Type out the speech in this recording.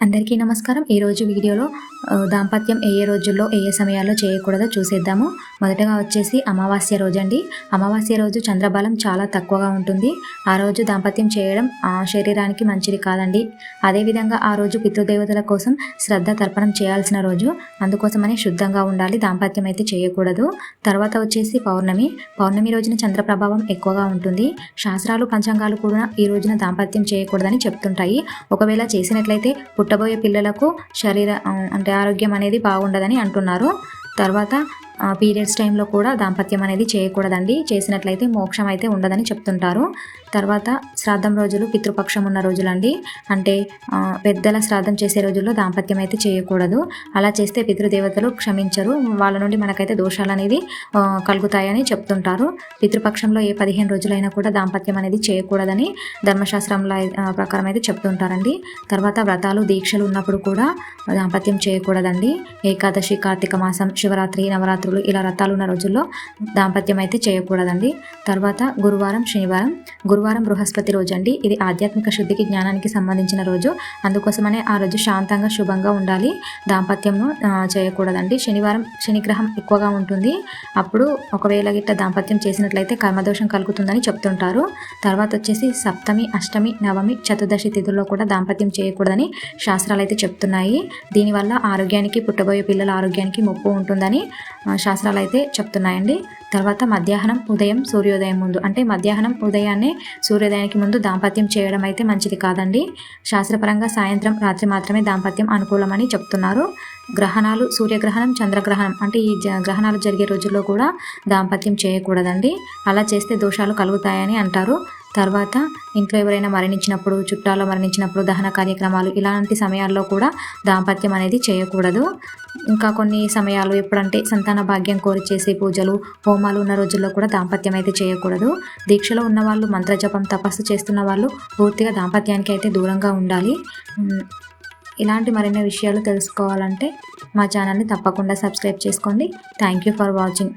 అందరికీ నమస్కారం. ఈరోజు వీడియోలో దాంపత్యం ఏ ఏ రోజుల్లో ఏ ఏ సమయాల్లో చేయకూడదో చూసేద్దాము. మొదటగా వచ్చేసి అమావాస్య రోజు అండి అమావాస్య రోజు చంద్రబలం చాలా తక్కువగా ఉంటుంది. ఆ రోజు దాంపత్యం చేయడం ఆ శరీరానికి మంచిది కాదండి. అదేవిధంగా ఆ రోజు పితృదేవతల కోసం శ్రద్ధ తర్పణం చేయాల్సిన రోజు. అందుకోసమని శుద్ధంగా ఉండాలి. దాంపత్యం అయితే చేయకూడదు. తర్వాత వచ్చేసి పౌర్ణమి. పౌర్ణమి రోజున చంద్ర ప్రభావం ఎక్కువగా ఉంటుంది. శాస్త్రాలు పంచాంగాలు కూడా ఈ రోజున దాంపత్యం చేయకూడదని చెప్తుంటాయి. ఒకవేళ చేసినట్లయితే పుట్టబోయే పిల్లలకు శరీర అంటే ఆరోగ్యం అనేది బాగుండదని అంటున్నారు. తర్వాత పీరియడ్స్ టైంలో కూడా దాంపత్యం అనేది చేయకూడదండి. చేసినట్లయితే మోక్షం అయితే ఉండదని చెప్తుంటారు. తర్వాత శ్రాద్ధం రోజులు పితృపక్షం ఉన్న రోజులండి. అంటే పెద్దల శ్రాద్ధం చేసే రోజుల్లో దాంపత్యం అయితే చేయకూడదు. అలా చేస్తే పితృదేవతలు క్షమించరు. వాళ్ళ నుండి మనకైతే దోషాలు అనేది కలుగుతాయని చెప్తుంటారు. పితృపక్షంలో ఏ పదిహేను రోజులైనా కూడా దాంపత్యం అనేది చేయకూడదని ధర్మశాస్త్రంలో ప్రకారం అయితే చెప్తుంటారండి. తర్వాత వ్రతాలు దీక్షలు ఉన్నప్పుడు కూడా దాంపత్యం చేయకూడదండి. ఏకాదశి కార్తీక మాసం శివరాత్రి నవరాత్రి నవరాత్రులు ఇలా రథాలు ఉన్న రోజుల్లో దాంపత్యం అయితే చేయకూడదండి. తర్వాత గురువారం శనివారం. గురువారం బృహస్పతి రోజు అండి. ఇది ఆధ్యాత్మిక శుద్ధికి జ్ఞానానికి సంబంధించిన రోజు. అందుకోసమనే ఆ రోజు శాంతంగా శుభంగా ఉండాలి. దాంపత్యంను చేయకూడదండి. శనివారం శనిగ్రహం ఎక్కువగా ఉంటుంది. అప్పుడు ఒకవేళ గిట్ట దాంపత్యం చేసినట్లయితే కర్మదోషం కలుగుతుందని చెప్తుంటారు. తర్వాత వచ్చేసి సప్తమి అష్టమి నవమి చతుర్దశి తిథుల్లో కూడా దాంపత్యం చేయకూడదని శాస్త్రాలు అయితే చెప్తున్నాయి. దీనివల్ల ఆరోగ్యానికి పుట్టబోయే పిల్లల ఆరోగ్యానికి ముప్పు ఉంటుందని శాస్త్రాలు అయితే చెప్తున్నాయండి. తర్వాత మధ్యాహ్నం ఉదయం సూర్యోదయం ముందు అంటే మధ్యాహ్నం ఉదయాన్నే సూర్యోదయానికి ముందు దాంపత్యం చేయడం అయితే మంచిది కాదండి. శాస్త్రపరంగా సాయంత్రం రాత్రి మాత్రమే దాంపత్యం అనుకూలమని చెప్తున్నారు. గ్రహణాలు సూర్యగ్రహణం చంద్రగ్రహణం అంటే ఈ జ- గ్రహణాలు జరిగే రోజుల్లో కూడా దాంపత్యం చేయకూడదండి. అలా చేస్తే దోషాలు కలుగుతాయని అంటారు. తర్వాత ఇంట్లో ఎవరైనా మరణించినప్పుడు చుట్టాలు మరణించినప్పుడు దహన కార్యక్రమాలు ఇలాంటి సమయాల్లో కూడా దాంపత్యం అనేది చేయకూడదు. ఇంకా కొన్ని సమయాలు ఎప్పుడంటే సంతాన భాగ్యం కోరి చేసే పూజలు హోమాలు ఉన్న రోజుల్లో కూడా దాంపత్యం అయితే చేయకూడదు. దీక్షలో ఉన్న వాళ్ళు మంత్రజపం తపస్సు చేస్తున్న వాళ్ళు పూర్తిగా దాంపత్యానికి అయితే దూరంగా ఉండాలి. ఇలాంటి మరిన్ని విషయాలు తెలుసుకోవాలంటే మా ఛానల్ని తప్పకుండా సబ్స్క్రైబ్ చేసుకోండి. Thank you for watching.